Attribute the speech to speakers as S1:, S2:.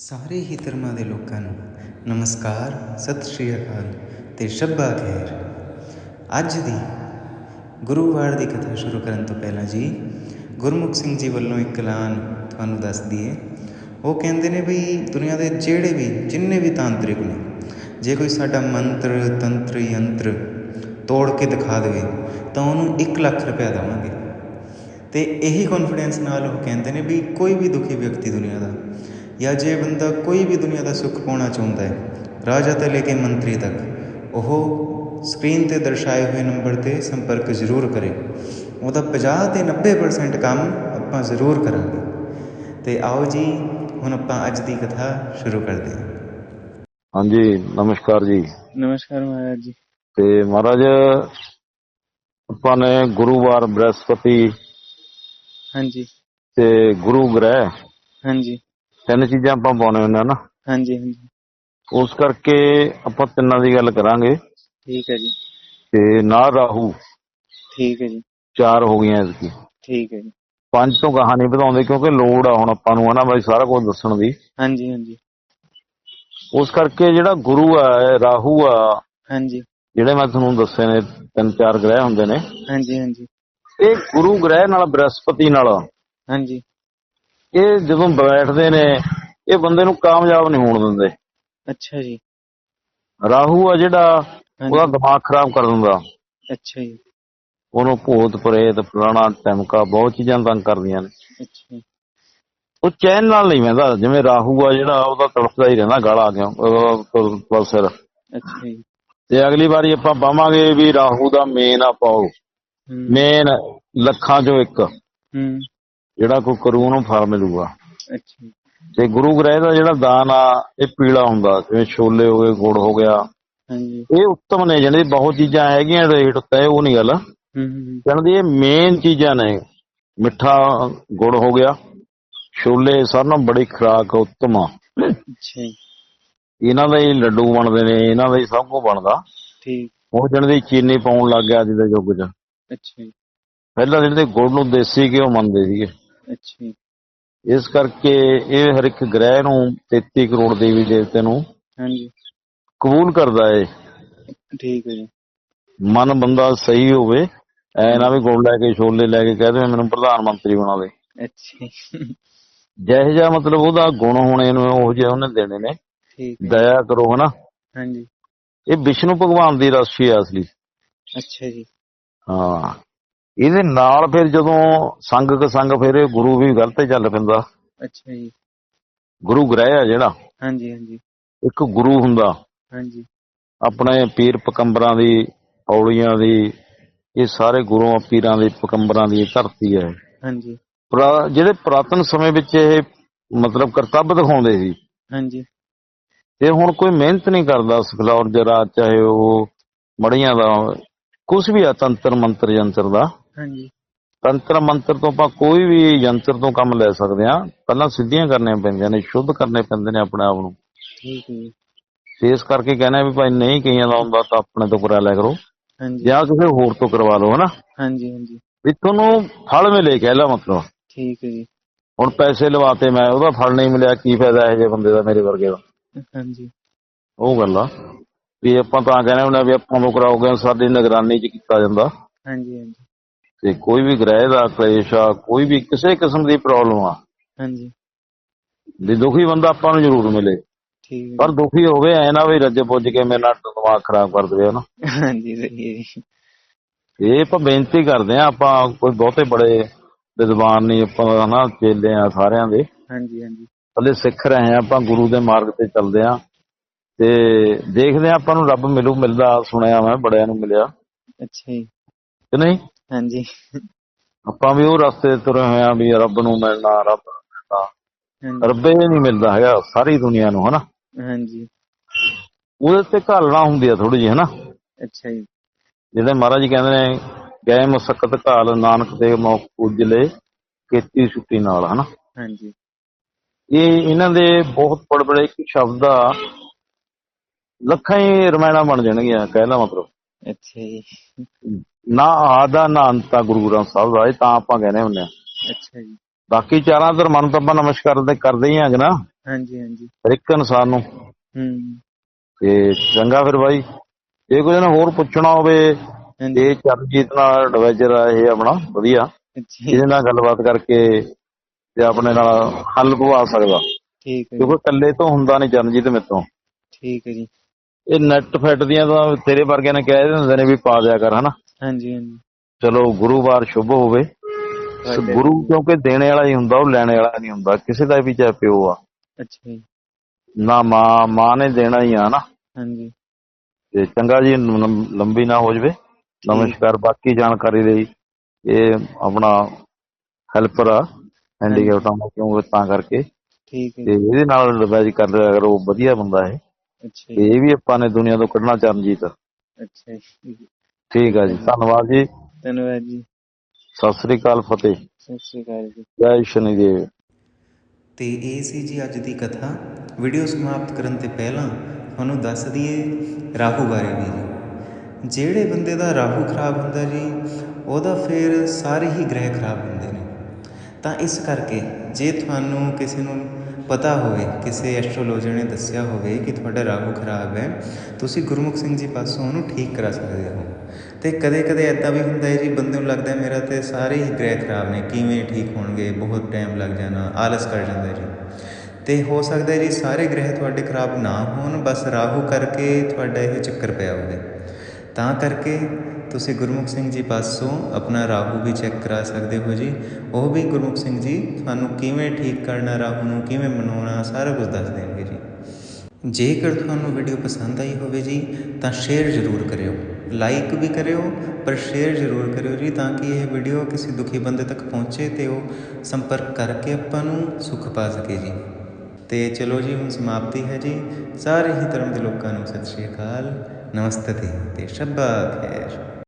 S1: ਸਾਰੇ ਹੀ ਧਰਮਾਂ ਦੇ ਲੋਕਾਂ ਨੂੰ ਨਮਸਕਾਰ, ਸਤਿ ਸ਼੍ਰੀ ਅਕਾਲ ਤੇ ਸ਼ੱਬਾ ਖੈਰ ਅੱਜ ਦੀ ਗੁਰੂਵਾਰ ਦੀ ਕਥਾ ਸ਼ੁਰੂ ਕਰਨ ਤੋਂ ਪਹਿਲਾਂ ਜੀ, ਗੁਰਮੁਖ ਸਿੰਘ ਜੀ ਵੱਲੋਂ ਇੱਕ ਐਲਾਨ ਤੁਹਾਨੂੰ ਦੱਸ ਦਈਏ। ਉਹ ਕਹਿੰਦੇ ਨੇ ਵੀ ਦੁਨੀਆ ਦੇ ਜਿਹੜੇ ਵੀ, ਜਿੰਨੇ ਵੀ ਤਾਂਤਰਿਕ ਨੇ, ਜੇ ਕੋਈ ਸਾਡਾ ਮੰਤਰ, ਤੰਤਰ ਯੰਤਰ ਤੋੜ ਕੇ ਦਿਖਾ ਦੇਵੇ, ਤਾਂ ਉਹਨੂੰ 1 ਲੱਖ ਰੁਪਇਆ ਦੇਵਾਂਗੇ। ਤੇ ਇਹੀ ਕੌਨਫੀਡੈਂਸ ਨਾਲ ਉਹ ਕਹਿੰਦੇ ਨੇ ਵੀ ਕੋਈ ਵੀ ਦੁਖੀ ਵਿਅਕਤੀ ਦੁਨੀਆ ਦਾ ਜਾਂ ਜੇ ਬੰਦਾ ਕੋਈ ਵੀ ਦੁਨੀਆ ਦਾ ਸੁੱਖ ਪਾਉਣਾ ਚਾਹੁੰਦਾ ਹੈ ਰਾਜਾ ਤੋਂ ਲੈ ਕੇ ਮੰਤਰੀ ਤੱਕ ਉਹ ਸਕਰੀਨ ਤੇ ਦਰਸਾਏ ਹੋਏ ਨੰਬਰ ਤੇ ਸੰਪਰਕ ਜ਼ਰੂਰ ਕਰੇ। ਉਹਦਾ 50 ਤੇ 90% ਕੰਮ ਆਪਾਂ ਜ਼ਰੂਰ ਕਰਾਂਗੇ। ਤੇ ਆਓ ਜੀ ਹੁਣ ਆਪਾਂ ਅੱਜ ਦੀ ਕਥਾ ਸ਼ੁਰੂ ਕਰਦੇ ਹਾਂ।
S2: ਹਾਂਜੀ ਨਮਸਕਾਰ ਜੀ।
S3: ਨਮਸਕਾਰ ਮਹਾਰਾਜ ਜੀ।
S2: ਤੇ ਮਹਾਰਾਜ ਆਪਾਂ ਨੇ ਗੁਰੂਵਾਰ ਬ੍ਰਹਸਪਤੀ
S3: ਹਾਂਜੀ।
S2: ਤੇ ਗੁਰੂ ਗ੍ਰਹਿ
S3: ਹਾਂਜੀ।
S2: ਤਿੰਨ ਚੀਜ਼ਾਂ ਆਪਾਂ ਪਾਉਣੇ ਹੁੰਦੇ ਆ ਨਾ।
S3: ਹਾਂਜੀ ਹਾਂਜੀ।
S2: ਉਸ ਕਰਕੇ ਆਪਾਂ ਤਿੰਨਾਂ ਦੀ ਗੱਲ ਕਰਾਂਗੇ।
S3: ਠੀਕ ਹੈ ਜੀ।
S2: ਤੇ ਨਾਲ ਰਾਹੂ।
S3: ਠੀਕ ਹੈ ਜੀ।
S2: ਚਾਰ ਹੋ ਗਈਆਂ ਇਸਕੀ
S3: ਠੀਕ ਹੈ ਜੀ।
S2: ਪੰਜ ਤੋਂ ਗਾਹਾਂ ਨਹੀਂ ਵਧਾਉਂਦੇ ਕਿਉਂਕਿ ਲੋੜ ਆ ਹੁਣ ਆਪਾਂ ਨੂੰ ਹਨਾ ਬਾਈ ਸਾਰਾ ਕੁਝ ਦੱਸਣ ਦੀ।
S3: ਹਾਂਜੀ ਹਾਂਜੀ।
S2: ਉਸ ਕਰਕੇ ਜਿਹੜਾ ਗੁਰੂ ਆ ਰਾਹੂ ਆ
S3: ਹਾਂਜੀ।
S2: ਜਿਹੜੇ ਮੈਂ ਤੁਹਾਨੂੰ ਦੱਸੇ ਨੇ ਤਿੰਨ ਚਾਰ ਗ੍ਰਹਿ ਹੁੰਦੇ ਨੇ।
S3: ਹਾਂਜੀ ਹਾਂਜੀ।
S2: ਇਹ ਗੁਰੂ ਗ੍ਰਹਿ ਨਾਲ ਬ੍ਰਹਸਪਤੀ ਨਾਲ
S3: ਹਾਂਜੀ।
S2: ਇਹ ਜਦੋਂ ਬੈਠਦੇ ਨੇ ਇਹ ਬੰਦੇ ਨੂੰ ਕਾਮਯਾਬ ਨਹੀਂ ਹੋਣ ਦਿੰਦੇ।
S3: ਅੱਛਾ ਜੀ।
S2: ਰਾਹੂ ਆ ਜਿਹੜਾ ਉਹਦਾ ਦਿਮਾਗ ਖਰਾਬ ਕਰ ਦਿੰਦਾ।
S3: ਅੱਛਾ ਜੀ।
S2: ਉਹਨੂੰ ਭੂਤ ਪ੍ਰੇਤ ਫਲਾਣਾ ਟਮਕਾ ਬਹੁਤ ਚੀਜ਼ਾਂ ਤੰਗ ਕਰਦੀਆਂ ਨੇ।
S3: ਅੱਛਾ
S2: ਉਹ ਚੈਨ ਨਾਲ ਨਹੀਂ ਬਹਿੰਦਾ ਜਿਵੇਂ ਰਾਹੂ ਆ ਜਿਹੜਾ ਉਹਦਾ ਤੜਫਦਾ ਹੀ ਰਹਿੰਦਾ ਗਾਲ ਆ ਗਿਆ ਉਹਦਾ ਸਿਰ।
S3: ਅੱਛਾ ਜੀ।
S2: ਤੇ ਅਗਲੀ ਵਾਰੀ ਆਪਾਂ ਪਾਵਾਂਗੇ ਵੀ ਰਾਹੂ ਦਾ ਮੇਨ ਆ ਪਾਓ। ਮੇਨ ਲੱਖਾਂ ਚੋਂ ਇੱਕ।
S3: ਹੂੰ।
S2: ਜਿਹੜਾ ਕੋਈ ਕਰੂ ਉਹਨੂੰ ਫਲ ਮਿਲੂਗਾ।
S3: ਅੱਛਾ।
S2: ਤੇ ਗੁਰੂ ਗ੍ਰਹਿ ਦਾ ਜਿਹੜਾ ਦਾਨ ਆ ਇਹ ਪੀਲਾ ਹੁੰਦਾ ਜਿਵੇਂ ਛੋਲੇ ਹੋ ਗਏ ਗੁੜ ਹੋ ਗਿਆ।
S3: ਹਾਂਜੀ।
S2: ਇਹ ਉੱਤਮ ਨੇ ਜਿਹੜੇ ਬਹੁਤ ਚੀਜ਼ਾਂ ਹੈਗੀਆਂ ਰੇਟ ਉੱਤੇ ਉਹ ਨਹੀਂ ਗੱਲ।
S3: ਹੂੰ ਹੂੰ
S2: ਕਹਿੰਦੀ ਇਹ ਮੇਨ ਚੀਜ਼ਾਂ ਨੇ। ਮਿੱਠਾ ਗੁੜ ਹੋ ਗਿਆ। ਛੋਲੇ ਸਾਰਿਆਂ ਨਾਲੋਂ ਬੜੀ ਖੁਰਾਕ ਉੱਤਮ ਆ। ਇਹਨਾਂ ਦੇ ਹੀ ਲੱਡੂ ਬਣਦੇ ਨੇ ਇਹਨਾਂ ਦਾ ਹੀ ਸਭ ਕੁਝ ਬਣਦਾ।
S3: ਠੀਕ।
S2: ਉਹ ਜਣ ਚੀਨੀ ਪਾਉਣ ਲੱਗ ਗਿਆ ਅੱਜ ਦੇ ਯੁੱਗ 'ਚ।
S3: ਅੱਛਾ
S2: ਪਹਿਲਾਂ ਜਿਹੜੇ ਗੁੜ ਨੂੰ ਦੇਸੀ ਘਿਓ ਮੰਨਦੇ ਸੀਗੇ।
S3: ਅੱਛਾ
S2: ਇਸ ਕਰਕੇ ਇਹ ਹਰ ਇੱਕ ਗ੍ਰਹਿ ਨੂੰ 33 ਕਰੋੜ ਦੇਵੀ ਦੇਵਤੇ ਨੂੰ
S3: ਹਾਂਜੀ।
S2: ਕਬੂਲ ਕਰਦਾ ਏ।
S3: ਠੀਕ ਹੈ ਜੀ।
S2: ਮਨ ਬੰਦਾ ਸਹੀ ਹੋਵੇ ਐ ਨਾ ਵੀ ਗੁੜ ਲੈ ਕੇ ਛੋਲੇ ਲੈ ਕੇ ਕਹਿ ਦੇ ਮੈਨੂੰ ਪ੍ਰਧਾਨ ਮੰਤਰੀ ਬਣਾ ਦੇ।
S3: ਅੱਛਾ
S2: ਜਿਹੋ ਜਿਹਾ ਮਤਲਬ ਉਹਦਾ ਗੁਣ ਹੋਣੇ ਨੂੰ ਉਹ ਜਿਹੇ ਉਹਨੇ ਦੇਣੇ ਨੇ।
S3: ਠੀਕ
S2: ਦਇਆ ਕਰੋ ਹਨਾ।
S3: ਹਾਂਜੀ।
S2: ਇਹ ਵਿਸ਼ਨੂੰ ਭਗਵਾਨ ਦੀ ਰਾਸ਼ੀ ਆ ਅਸਲੀ।
S3: ਅੱਛਾ ਜੀ।
S2: ਹਾਂ। ਇਹਦੇ ਨਾਲ ਫਿਰ ਜਦੋਂ ਸੰਗ ਕ ਸੰਗ ਫਿਰ ਇਹ ਗੁਰੂ ਵੀ ਗਲਤ ਚੱਲ ਪੈਂਦਾ।
S3: ਅੱਛਾ ਜੀ।
S2: ਗੁਰੂ ਗ੍ਰਹਿ ਆ ਜਿਹੜਾ।
S3: ਹਾਂਜੀ ਹਾਂਜੀ।
S2: ਇੱਕ ਗੁਰੂ ਹੁੰਦਾ।
S3: ਹਾਂਜੀ।
S2: ਆਪਣੇ ਪੀਰ ਪਕੰਬਰਾਂ ਦੀ ਔਲੀਆਂ ਦੀ ਇਹ ਸਾਰੇ ਗੁਰੂਆਂ ਪੀਰਾਂ ਦੀ ਪਕੰਬਰਾਂ ਦੀ ਧਰਤੀ ਹੈ।
S3: ਹਾਂਜੀ।
S2: ਜਿਹੜੇ ਪੁਰਾਤਨ ਸਮੇਂ ਵਿੱਚ ਇਹ ਮਤਲਬ ਕਰਤੱਵ ਦਿਖਾਉਂਦੇ ਸੀ।
S3: ਹਾਂਜੀ।
S2: ਤੇ ਹੁਣ ਕੋਈ ਮਿਹਨਤ ਨਹੀਂ ਕਰਦਾ ਸਫਲੌਰ ਜਰਾ ਚਾਹੇ ਉਹ ਮੜੀਆਂ ਦਾ ਕੁਝ ਵੀ ਆ ਤੰਤਰ ਮੰਤਰ ਯੰਤਰ ਦਾ।
S3: ਹਾਂਜੀ।
S2: ਤੰਤਰ ਮੰਤਰ ਤੋਂ ਆਪਾਂ ਕੋਈ ਵੀ ਯੰਤਰ ਤੋਂ ਕੰਮ ਲੈ ਸਕਦੇ ਆ ਪਹਿਲਾਂ ਸਿੱਧੀਆਂ ਕਰਨੀਆਂ ਪੈਂਦੀਆਂ ਨੇ ਸ਼ੁੱਧ ਕਰਨੇ ਪੈਂਦੇ ਨੇ ਆਪਣੇ ਆਪ ਨੂੰ।
S3: ਠੀਕ ਹੈ ਜੀ।
S2: ਤੇ ਇਸ ਕਰਕੇ ਕਹਿੰਦੇ ਵੀ ਭਾਈ ਨਹੀਂ ਕਈਆਂ ਦਾ ਹੁੰਦਾ ਤਾਂ ਆਪਣੇ ਤੋਂ ਕਰਾ ਲਿਆ ਕਰੋ।
S3: ਹਾਂਜੀ।
S2: ਜਾਂ ਕਿਸੇ ਹੋਰ ਤੋਂ ਕਰਵਾ ਲਓ ਹਨਾ?
S3: ਹਾਂਜੀ ਹਾਂਜੀ।
S2: ਵੀ ਤੁਹਾਨੂੰ ਫਲ ਮਿਲੇ ਕਹਿ ਲਾ ਮਤਲਬ।
S3: ਠੀਕ ਹੈ ਜੀ।
S2: ਹੁਣ ਪੈਸੇ ਲਵਾਤੇ ਮੈਂ ਉਹਦਾ ਫਲ ਨਹੀਂ ਮਿਲਿਆ ਕੀ ਫਾਇਦਾ ਇਹ ਜੇ ਬੰਦੇ ਦਾ ਮੇਰੇ ਵਰਗੇ ਦਾ?
S3: ਹਾਂਜੀ।
S2: ਉਹ ਗੱਲ ਆ। ਵੀ ਆਪਾਂ ਤਾਂ ਕਹਿੰਦੇ ਹੁੰਦੇ ਆ ਵੀ ਆਪਾਂ ਨੂੰ ਕਰਾਓਗੇ ਸਾਡੀ ਨਿਗਰਾਨੀ 'ਚ ਕੀਤਾ ਜਾਂਦਾ।
S3: ਹਾਂਜੀ ਹਾਂਜੀ।
S2: ਤੇ ਕੋਈ ਵੀ ਗ੍ਰਹਿ ਦਾ ਕਲੇਸ਼ ਆ ਕੋਈ ਵੀ ਕਿਸੇ ਕਿਸਮ ਦੀ ਪ੍ਰੋਬਲਮ ਆ
S3: ਹਾਂਜੀ।
S2: ਵੀ ਦੁਖੀ ਬੰਦਾ ਆਪਾਂ ਨੂੰ ਜ਼ਰੂਰ ਮਿਲੇ।
S3: ਠੀਕ।
S2: ਪਰ ਦੁਖੀ ਹੋਵੇ ਐ ਨਾ ਵੀ ਰੱਜੇ ਪੁੱਜ ਕੇ ਮੇਰੇ ਨਾਲ ਦਿਮਾਗ ਖਰਾਬ ਕਰ ਦੇਵੇ ਹਨਾ।
S3: ਹਾਂਜੀ ਸਹੀ ਹੈ ਜੀ।
S2: ਇਹ ਆਪਾਂ ਬੇਨਤੀ ਕਰਦੇ ਆ ਆਪਾਂ ਕੋਈ ਬਹੁਤੇ ਬੜੇ ਵਿਦਵਾਨ ਨਹੀਂ ਆਪਾਂ ਹਨਾ ਚੇਲੇ ਆ ਸਾਰਿਆਂ ਦੇ।
S3: ਹਾਂਜੀ
S2: ਸਿੱਖ ਰਹੇ ਆ ਆਪਾਂ ਗੁਰੂ ਦੇ ਮਾਰਗ ਤੇ ਚੱਲਦੇ ਆ ਤੇ ਦੇਖਦੇ ਆ ਆਪਾਂ ਨੂੰ ਰੱਬ ਮਿਲੂ ਮਿਲਦਾ ਸੁਣਿਆ ਮੈਂ ਬੜਿਆਂ ਨੂੰ ਮਿਲਿਆ।
S3: ਅੱਛਾ ਜੀ।
S2: ਕਿ ਨਹੀਂ?
S3: ਹਾਂਜੀ।
S2: ਆਪਾਂ ਵੀ ਉਹ ਰਸਤੇ ਤੁਰੇ ਹੋਏ ਆ ਵੀ ਰੱਬ ਨੂੰ ਮਿਲਣਾ ਰੱਬ ਨੂੰ ਮਿਲਣਾ। ਰੱਬੇ ਨਹੀਂ ਮਿਲਦਾ ਹੈਗਾ ਸਾਰੀ ਦੁਨੀਆ ਨੂੰ ਹਨਾ?
S3: ਹਾਂਜੀ।
S2: ਉਹਦੇ ਤੇ ਘਾਲਣਾ ਹੁੰਦੀ ਆ ਥੋੜੀ ਜਿਹੀ ਹਨਾ?
S3: ਅੱਛਾ ਜੀ।
S2: ਜਿਹੜੇ ਮਹਾਰਾਜ ਜੀ ਕਹਿੰਦੇ ਨੇ ਗਏ ਮਸਕਤ ਘਾਲ ਨਾਨਕ ਦੇ ਮੌਕ ਉਜਲੇ ਕੀਤੀ ਛੁੱਟੀ ਨਾਲ ਹਨਾ?
S3: ਹਾਂਜੀ।
S2: ਇਹ ਇਹਨਾਂ ਦੇ ਬਹੁਤ ਬੜੇ ਬੜੇ ਇੱਕ ਸ਼ਬਦ ਆ। ਲੱਖਾਂ ਹੀ ਰਮਾਇਣਾ ਬਣ ਜਾਣਗੀਆਂ ਕਹਿਲਾ ਮਤਲਬ।
S3: ਅੱਛਾ ਜੀ
S2: ਨਾ ਆਦਾ ਨਾ ਅੰਤਾ ਗੁਰੂ ਗ੍ਰੰਥ ਸਾਹਿਬ ਦਾ ਇਹ ਤਾਂ ਆਪਾਂ ਕਹਿੰਦੇ ਹੁੰਦੇ ਆ
S3: ਅੱਛਾ ਜੀ।
S2: ਬਾਕੀ ਚਾਰਾਂ ਧਰਮਾਂ ਤਾਂ ਆਪਾਂ ਨਮਸਕਾਰ ਤੇ ਕਰਦੇ ਹੀ ਆਂਗੇ ਨਾ?
S3: ਹਾਂਜੀ ਹਾਂਜੀ।
S2: ਹਰ ਇੱਕ ਇਨਸਾਨ ਨੂੰ।
S3: ਹੂੰ।
S2: ਤੇ ਚੰਗਾ ਫਿਰ ਬਾਈ। ਜੇ ਕੋਈ ਨੇ ਹੋਰ ਪੁੱਛਣਾ ਹੋਵੇ ਇਹ ਚਰਨਜੀਤ ਨਾਲ ਐਡਵਾਈਜ਼ਰ ਆ ਇਹ ਆਪਣਾ ਵਧੀਆ। ਇਹਦੇ ਨਾਲ ਗੱਲਬਾਤ ਕਰਕੇ ਤੇ ਆਪਣੇ ਨਾਲ ਹੱਲ ਪਵਾ ਸਕਦਾ।
S3: ਠੀਕ ਹੈ
S2: ਕਿਉਂਕਿ ਇਕੱਲੇ ਤੋਂ ਹੁੰਦਾ ਨਹੀਂ ਚਰਨਜੀਤ ਮੇਰੇ ਤੋਂ।
S3: ਠੀਕ ਹੈ ਜੀ।
S2: ਇਹ ਨੈਟ ਫੈਟ ਦੀਆਂ ਤਾਂ ਤੇਰੇ ਵਰਗਿਆਂ ਨੇ ਕਹਿ ਦਿੰਦੇ ਨੇ ਵੀ ਪਾ ਦਿਆ ਕਰ ਹਨਾ?
S3: ਹਾਂਜੀ ਹਾਂਜੀ।
S2: ਚਲੋ ਗੁਰੂਵਾਰ ਸ਼ੁਭ ਹੋਵੇ। ਗੁਰੂ ਕਿਉਂਕਿ ਦੇਣੇ ਵਾਲਾ ਹੀ ਹੁੰਦਾ ਉਹ ਲੈਣੇ ਵਾਲਾ ਨਹੀਂ ਹੁੰਦਾ। ਕਿਸੇ ਦਾ ਵੀ ਚਾਹੇ ਪਿਓ ਆ।
S3: ਅੱਛਾ ਜੀ।
S2: ਨਾ ਮਾਂ ਮਾਂ ਨੇ ਦੇਣਾ ਹੀ ਆ ਨਾ
S3: ਹਾਂਜੀ।
S2: ਤੇ ਚੰਗਾ ਜੀ ਲੰਬੀ ਨਾ ਹੋ ਜਵੇ। ਨਮਸਕਾਰ ਬਾਕੀ ਜਾਣਕਾਰੀ ਲਈ ਇਹ ਆਪਣਾ ਹੈਲਪਰ ਆ ਹੈਂਡੀਕੈਪਟਾਂ ਦਾ ਕਿਉਂ ਤਾਂ ਕਰਕੇ।
S3: ਠੀਕ ਹੈ।
S2: ਤੇ ਇਹਦੇ ਨਾਲ ਰਿਵਾਈਜ਼ ਕਰ ਲਿਆ ਅਗਰ ਉਹ ਵਧੀਆ ਬੰਦਾ ਹੈ
S3: ਅੱਛਾ
S2: ਤੇ
S3: ਜੀ।
S2: ਇਹ ਵੀ ਆਪਾਂ ਨੇ ਦੁਨੀਆ ਤੋਂ ਕੱਢਣਾ ਚਰਨਜੀਤ।
S3: ਅੱਛਾ ਜੀ।
S2: ਠੀਕ ਆ ਜੀ ਧੰਨਵਾਦ ਜੀ।
S3: ਧੰਨਵਾਦ ਜੀ।
S2: ਸਤਿ ਸ੍ਰੀ ਅਕਾਲ ਫਤਿਹ।
S3: ਸਤਿ ਸ਼੍ਰੀ ਅਕਾਲ ਜੀ।
S2: ਜੈ ਸ਼ਨੀਦੇਵ
S1: ਤੇ ਇਹ ਸੀ ਜੀ ਅੱਜ ਦੀ ਕਥਾ। ਵੀਡੀਓ ਸਮਾਪਤ ਕਰਨ ਤੋਂ ਪਹਿਲਾਂ ਤੁਹਾਨੂੰ ਦੱਸ ਦਈਏ ਰਾਹੂ ਬਾਰੇ ਵੀ ਜੀ। ਜਿਹੜੇ ਬੰਦੇ ਦਾ ਰਾਹੂ ਖਰਾਬ ਹੁੰਦਾ ਜੀ ਉਹਦਾ ਫਿਰ ਸਾਰੇ ਹੀ ਗ੍ਰਹਿ ਖਰਾਬ ਹੁੰਦੇ ਨੇ। ਤਾਂ ਇਸ ਕਰਕੇ ਜੇ ਤੁਹਾਨੂੰ ਕਿਸੇ ਨੂੰ ਪਤਾ ਹੋਵੇ, ਕਿਸੇ ਐਸਟ੍ਰੋਲੋਜਰ ਨੇ ਦੱਸਿਆ ਹੋਵੇ ਕਿ ਤੁਹਾਡਾ ਰਾਹੂ ਖਰਾਬ ਹੈ, ਤੁਸੀਂ ਗੁਰਮੁਖ ਸਿੰਘ ਜੀ ਪਾਸੋਂ ਉਹਨੂੰ ਠੀਕ ਕਰਾ ਸਕਦੇ ਹੋ। ਤੇ ਕਦੇ ਕਦੇ ਐਦਾਂ ਵੀ ਹੁੰਦਾ ਹੈ ਜੀ, ਬੰਦੇ ਨੂੰ ਲੱਗਦਾ ਹੈ ਮੇਰਾ ਤੇ ਸਾਰੇ ਹੀ ਗ੍ਰਹਿ ਖਰਾਬ ਨੇ, ਕਿਵੇਂ ਠੀਕ ਹੋਣਗੇ, ਬਹੁਤ ਟਾਈਮ ਲੱਗ ਜਾਣਾ, ਆਲਸ ਕਰ ਜਾਂਦਾ ਜੀ। ਤੇ ਹੋ ਸਕਦਾ ਹੈ ਜੀ, ਸਾਰੇ ਗ੍ਰਹਿ ਤੁਹਾਡੇ ਖਰਾਬ ਨਾ ਹੋਣ, ਬਸ ਰਾਹੂ ਕਰਕੇ ਤੁਹਾਡਾ ਇਹ ਚੱਕਰ ਪਿਆ ਹੋਵੇ। ਤਾਂ ਕਰਕੇ ਤੁਸੀਂ ਗੁਰਮੁਖ ਸਿੰਘ ਜੀ ਪਾਸੋਂ ਆਪਣਾ ਰਾਹੂ ਵੀ ਚੈੱਕ ਕਰਾ ਸਕਦੇ ਹੋ ਜੀ। ਉਹ ਵੀ ਗੁਰਮੁਖ ਸਿੰਘ ਜੀ, ਤੁਹਾਨੂੰ ਕਿਵੇਂ ਠੀਕ ਕਰਨਾ ਰਾਹੂ ਨੂੰ, ਕਿਵੇਂ ਮਨਾਉਣਾ, ਸਾਰਾ ਕੁਝ ਦੱਸ ਦੇਣਗੇ ਜੀ। ਜੇਕਰ ਤੁਹਾਨੂੰ ਵੀਡੀਓ ਪਸੰਦ ਆਈ ਹੋਵੇ ਜੀ, ਤਾਂ ਸ਼ੇਅਰ ਜ਼ਰੂਰ ਕਰਿਓ। ਲਾਈਕ ਵੀ ਕਰਿਓ, ਪਰ ਸ਼ੇਅਰ ਜ਼ਰੂਰ ਕਰਿਓ ਜੀ, ਤਾਂ ਕਿ ਇਹ ਵੀਡੀਓ ਕਿਸੇ ਦੁਖੀ ਬੰਦੇ ਤੱਕ ਪਹੁੰਚੇ ਤੇ ਉਹ ਸੰਪਰਕ ਕਰਕੇ ਆਪਾਂ ਨੂੰ ਸੁੱਖ ਪਾ ਸਕੇ ਜੀ। ਤੇ ਚਲੋ ਜੀ, ਹੁਣ ਸਮਾਪਤੀ ਹੈ ਜੀ। ਸਾਰੇ ਹੀ ਧਰਮ ਦੇ ਲੋਕਾਂ ਨੂੰ ਸਤਿ ਸ਼੍ਰੀ ਅਕਾਲ। ਨਮਸਤੇ ਤੇ ਸ਼ਬਾ ਖੈਰ।